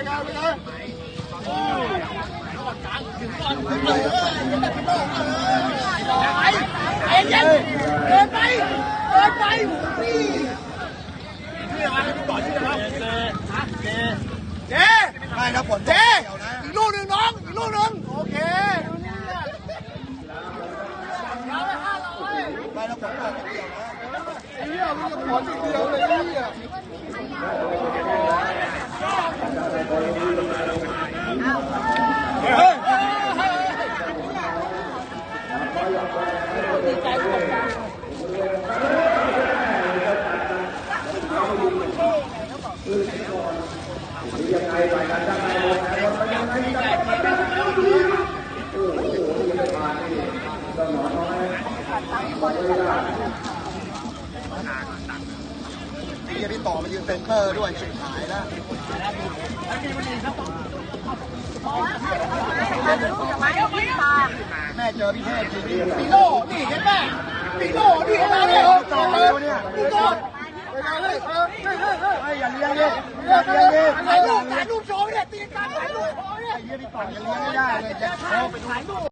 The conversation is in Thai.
เอ็นเย็นเดินไปเดินไปเจ๊ไม่ครับผลเจ๊อีกลูกหนึ่งน้องอีกลูกหนึ่งโอเคไม่แล้วผลบอกเกี่ยวนะไอ้เหี้ยมึงจะขอทีเดียวเลยไอ้เหี้ย ไอ้เหี้ยพี่ต่อมายืนเซ็นเตอร์ด้วยชิหายแล้วแม่เจอพี่เทพจริงปีโน่นี่เห็นไหมปีโน่นี่เห็นไหมเนี่ยปีโน่ ไปไหนเลยเฮ้ยเฮ้ยเฮ้ยอย่าเลี้ยงดิอย่าเลี้ยงดิถ่ายรูปดูโชว์เนี่ยตีกันถ่ายรูปโชว์เนี่ยไอ้เหี้ยพี่ต่ออย่าเลี้ยงไม่ได้เลยจะถ่ายถ่ายรูป